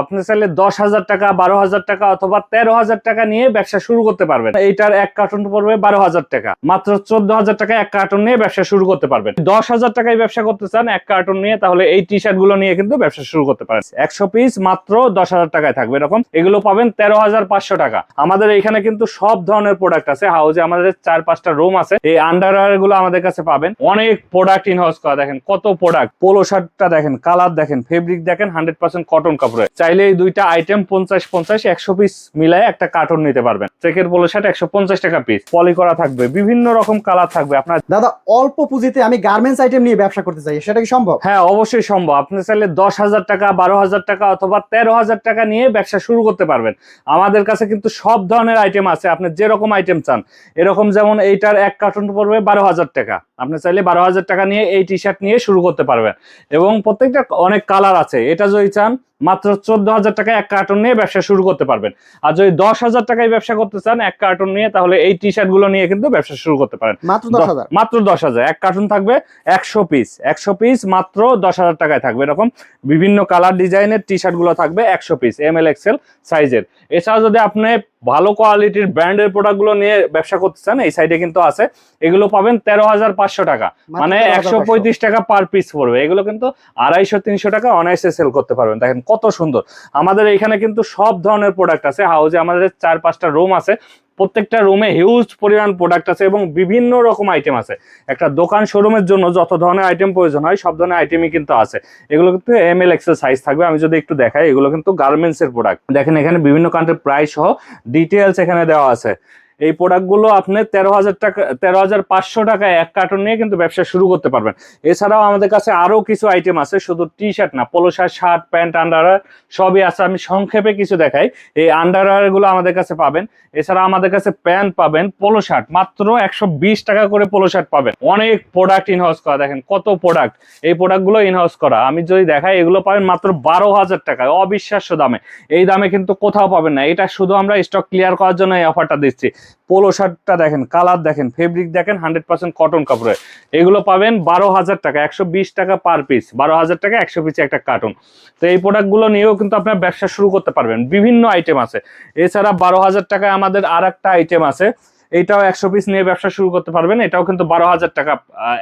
আপনি চাইলে দশ হাজার টাকা, বারো হাজার টাকা অথবা তেরো হাজার টাকা নিয়ে ব্যবসা শুরু করতে পারবেন। এইটার এক কার্টুন পড়বে বারো হাজার টাকা। মাত্র চোদ্দ হাজার টাকা এক কার্টুন নিয়ে ব্যবসা শুরু করতে পারবেন। দশ হাজার টাকায় ব্যবসা করতে চান, এক কার্টুন নিয়ে, তাহলে এই টি শার্টগুলো নিয়ে কিন্তু ব্যবসা শুরু করতে পারেন। একশো পিস মাত্র দশ হাজার টাকায় থাকবে এরকম। এগুলো পাবেন তেরো হাজার পাঁচশো টাকা। আমাদের এখানে কিন্তু সব ধরনের প্রোডাক্ট আছে। হাউজে আমাদের চার পাঁচটা রুম আছে। এই আন্ডারওয়্যারগুলো আমাদের কাছে পাবেন। অনেক প্রোডাক্ট ইন হাউস করা। দেখেন কত প্রোডাক্ট পোলো শার্টটা দেখেন কালার দেখেন ফেব্রিক দেখেন হান্ড্রেড পার্সেন্ট কটন কাপড়ের। চাইলে এই দুইটা আইটেম পঞ্চাশ পঞ্চাশ একশো পিস মিলায় একটা কার্টন নিতে পারবেন। চেকের পোলো শার্ট একশো পঞ্চাশ টাকা পিস পলি করা থাকবে বিভিন্ন রকম কালার থাকবে। আপনার দাদা অল্প পুঁজিতে আমি গার্মেন্টস আইটেম নিয়ে ব্যবসা করতে চাই সেটা কি সম্ভব? হ্যাঁ অবশ্যই সম্ভব। আপনি চাইলে দশ হাজার টাকা বারো হাজার টাকা অথবা তেরো হাজার টাকা নিয়ে ব্যবসা শুরু করতে পারবেন। আমাদের কাছে কিন্তু সব ধরনের আইটেম আছে। আপনি যেরকম আইটেম চান। এরকম যেমন এইটার এক কার্টুন পড়বে বারো হাজার টাকা। আপনি চাইলে বারো হাজার টাকা নিয়ে এই টি শার্ট নিয়ে শুরু করতে পারবেন। এবং প্রত্যেকটা অনেক কালার আছে। এটা যদি চান মাত্র চোদ্দ হাজার টাকা এক কার্টন নিয়ে ব্যবসা শুরু করতে পারবেন। আর যদি দশ হাজার টাকায় ব্যবসা করতে চান এক কার্টন নিয়ে তাহলে এই টি শার্টগুলো নিয়ে কিন্তু ব্যবসা শুরু করতে পারেন। মাত্র দশ হাজার মাত্র দশ হাজার এক কার্টুন থাকবে একশো পিস একশো পিস মাত্র দশ হাজার টাকায় থাকবে এরকম। বিভিন্ন কালার ডিজাইনের টি শার্টগুলো থাকবে একশো পিস এম এল এক্সেল সাইজের এছাড়া যদি আপনি ভালো কোয়ালিটির ব্র্যান্ডের প্রোডাক্টগুলো নিয়ে ব্যবসা করতে চান এই সাইডে কিন্তু আছে। এগুলো পাবেন তেরো হাজার পাঁচশো টাকা। মানে একশো পঁয়ত্রিশ টাকা পার পিস পড়বে। এগুলো কিন্তু আড়াইশো তিনশো টাকা অনায়াসে সেল করতে পারবেন। দেখেন কত সুন্দর। আমাদের এখানে কিন্তু সব ধরনের প্রোডাক্ট আছে। হাউজে আমাদের চার পাঁচটা রুম আছে। প্রত্যেকটা রুমে হিউজ পরিমাণ প্রোডাক্ট আছে এবং বিভিন্ন রকম আইটেম আছে। একটা দোকান শোরুমের জন্য যত ধরনের আইটেম প্রয়োজন হয়, সব ধরনের আইটেমই কিন্তু আছে। এগুলো কিন্তু এম এল এক্সেল সাইজ থাকবে, আমি যদি একটু দেখাই, এগুলো কিন্তু গার্মেন্টসের প্রোডাক্ট দেখেন এখানে বিভিন্ন কান্ট্রির প্রাইস সহ ডিটেলস এখানে দেওয়া আছে। এই প্রোডাক্টগুলো আপনি তেরো হাজার টাকা, তেরো হাজার পাঁচশো টাকায় এক কার্টন নিয়ে কিন্তু ব্যবসা শুরু করতে পারবেন। এছাড়াও আমাদের কাছে আরও কিছু আইটেম আছে, শুধু টি শার্ট না polo shirt shirt pant underwear সবই আছে। আমি সংক্ষেপে কিছু দেখাই। এই আন্ডারওয়্যারগুলো আমাদের কাছে পাবেন। এছাড়া আমাদের কাছে প্যান্ট পাবেন পোলো শার্ট মাত্র একশো বিশ টাকা করে পোলো শার্ট পাবেন। অনেক প্রোডাক্ট ইনহাউস করা, দেখেন কত প্রোডাক্ট এই প্রোডাক্টগুলো ইনহাউস করা। আমি যদি দেখাই, এগুলো পাবেন মাত্র বারো হাজার টাকায় অবিশ্বাস্য দামে। এই দামে কিন্তু কোথাও পাবেন না। এটা শুধু আমরা স্টক ক্লিয়ার করার জন্য এই অফারটা দিচ্ছি। পোলো শার্টটা দেখেন, কালার দেখেন ফেব্রিক দেখেন হান্ড্রেড পার্সেন্ট কটন কাপড়ের এগুলো পাবেন বারো হাজার টাকা, একশো বিশ টাকা পার পিস বারো হাজার টাকা, একশো পিসে একটা কার্টুন তো এই প্রোডাক্টগুলো নিয়েও কিন্তু আপনার ব্যবসা শুরু করতে পারবেন, বিভিন্ন আইটেম আছে। এছাড়া বারো হাজার টাকায় আমাদের আর একটা আইটেম আছে, এটাও একশো পিস নিয়ে ব্যবসা শুরু করতে পারবেন, এটাও কিন্তু বারো হাজার টাকা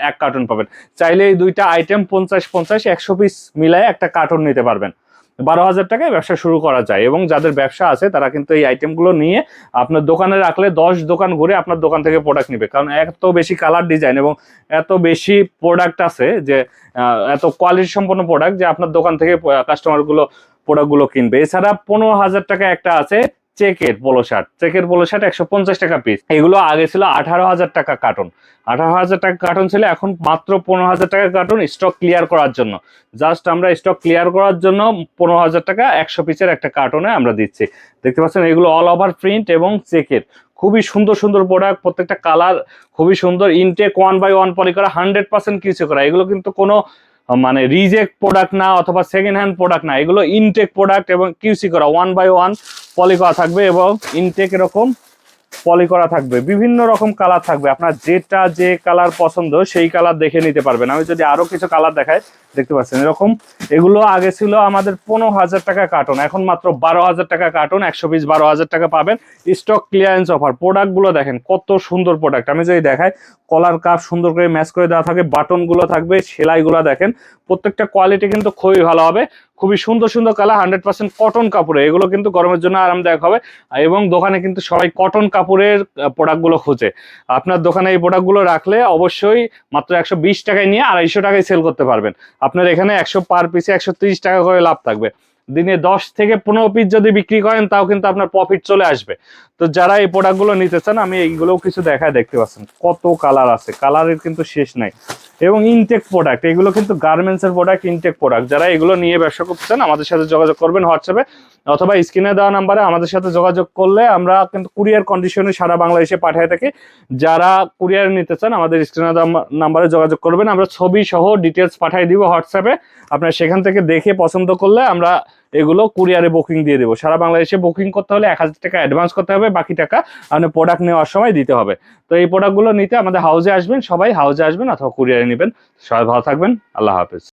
এক কার্টুন পাবেন। চাইলে এই দুইটা আইটেম পঞ্চাশ পঞ্চাশ, একশো পিস মিলায় একটা কার্টুন নিতে পারবেন। বারো হাজার টাকায় ব্যবসা শুরু করা যায় এবং যাদের ব্যবসা আছে, তারা কিন্তু এই আইটেমগুলো নিয়ে আপনার দোকানে রাখলে দশ দোকান ঘুরে আপনার দোকান থেকে প্রোডাক্ট নিবে। কারণ এত বেশি কালার ডিজাইন এবং এত বেশি প্রোডাক্ট আছে যে এত কোয়ালিটি সম্পন্ন প্রোডাক্ট যে আপনার দোকান থেকে কাস্টমারগুলো প্রোডাক্টগুলো কিনবে। এছাড়া পনেরো হাজার টাকা একটা আছে চেকের পোলো শার্ট। চেকের পোলো শার্ট একশো পঞ্চাশ টাকা পিস এগুলো আগে ছিল আঠারো হাজার টাকা কার্টন আঠারো হাজার টাকা কার্টন ছিল, এখন মাত্র পনেরো হাজার টাকা কার্টন স্টক ক্লিয়ার করার জন্য। জাস্ট আমরা স্টক ক্লিয়ার করার জন্য পনেরো হাজার টাকা একশো পিসের একটা কার্টনে আমরা দিচ্ছি। দেখতে পাচ্ছেন, এগুলো অল ওভার প্রিন্ট এবং চেকের। খুবই সুন্দর সুন্দর প্রোডাক্ট প্রত্যেকটা কালার খুবই সুন্দর। Intact one by one poly করা হান্ড্রেড পার্সেন্ট কিছু করা। এগুলো কিন্তু কোনো মানে রিজেক্ট প্রোডাক্ট না অথবা সেকেন্ড হ্যান্ড প্রোডাক্ট না, এগুলো ইনটেক প্রোডাক্ট এবং কিউসি করা ওয়ান বাই ওয়ান পলি করা থাকবে এবং ইনটেক এরকম পলি করা থাকবে। বিভিন্ন রকম কালার থাকবে, আপনার যেটা যে কালার পছন্দ সেই কালার দেখে নিতে পারবেন। আমি যদি আরও কিছু কালার দেখাই দেখতে পাচ্ছেন, এরকম। এগুলো আগে ছিল আমাদের পনেরো হাজার টাকা কার্টন এখন মাত্র বারো হাজার টাকা কার্টন একশো পিস বারো হাজার টাকা পাবেন। স্টক ক্লিয়ারেন্স অফার প্রোডাক্টগুলো দেখেন, কত সুন্দর প্রোডাক্ট আমি যদি দেখাই কলার কাপ সুন্দর করে ম্যাচ করে দেওয়া থাকে বাটনগুলো থাকবে সেলাইগুলো দেখেন, প্রত্যেকটা কোয়ালিটি কিন্তু খুবই ভালো হবে। খুবই সুন্দর সুন্দর কালার হান্ড্রেড পার্সেন্ট কটন কাপড়ে, এগুলো কিন্তু গরমের জন্য আরামদায়ক হবে। এবং দোকানে কিন্তু সবাই কটন কাপড়ের প্রোডাক্টগুলো খোঁজে। আপনার দোকানে এই প্রোডাক্টগুলো রাখলে অবশ্যই মাত্র একশো বিশ টাকায় নিয়ে আড়াইশো টাকায় সেল করতে পারবেন। আপনার এখানে একশো পার পিসে একশো ত্রিশ টাকা করে লাভ থাকবে। দিনে দশ থেকে পনেরো পিস যদি বিক্রি করেন, তাও কিন্তু আপনার প্রফিট চলে আসবে। তো যারা এই প্রোডাক্টগুলো নিতে চান, আমি এইগুলোও কিছু দেখায় দেখতে পাচ্ছেন। কত কালার আছে কালারের কিন্তু শেষ নাই। এবং ইনটেক প্রোডাক্ট এগুলো কিন্তু গার্মেন্টসের প্রোডাক্ট ইনটেক প্রোডাক্ট যারা এগুলো নিয়ে ব্যবসা করতে চান, আমাদের সাথে যোগাযোগ করবেন হোয়াটসঅ্যাপে অথবা স্ক্রিনে দেওয়া নাম্বারে আমাদের সাথে যোগাযোগ করলে আমরা কিন্তু কুরিয়ার কন্ডিশনে সারা বাংলাদেশে পাঠিয়ে থাকি। যারা কুরিয়ার নিতে চান, আমাদের স্ক্রিনে দেওয়া নাম্বারে যোগাযোগ করবেন। আমরা ছবি সহ ডিটেলস পাঠিয়ে দিব হোয়াটসঅ্যাপে আপনার সেখান থেকে দেখে পছন্দ করলে আমরা এগুলো কুরিয়ারে বুকিং দিয়ে দেবো। সারা বাংলাদেশে বুকিং করতে হলে এক হাজার টাকা অ্যাডভান্স করতে হবে, বাকি টাকা মানে প্রোডাক্ট নেওয়ার সময় দিতে হবে। তো এই প্রোডাক্টগুলো নিতে আমাদের হাউজে আসবেন, সবাই হাউজে আসবেন অথবা কুরিয়ারে নেবেন। সবাই ভালো থাকবেন, আল্লাহ হাফেজ।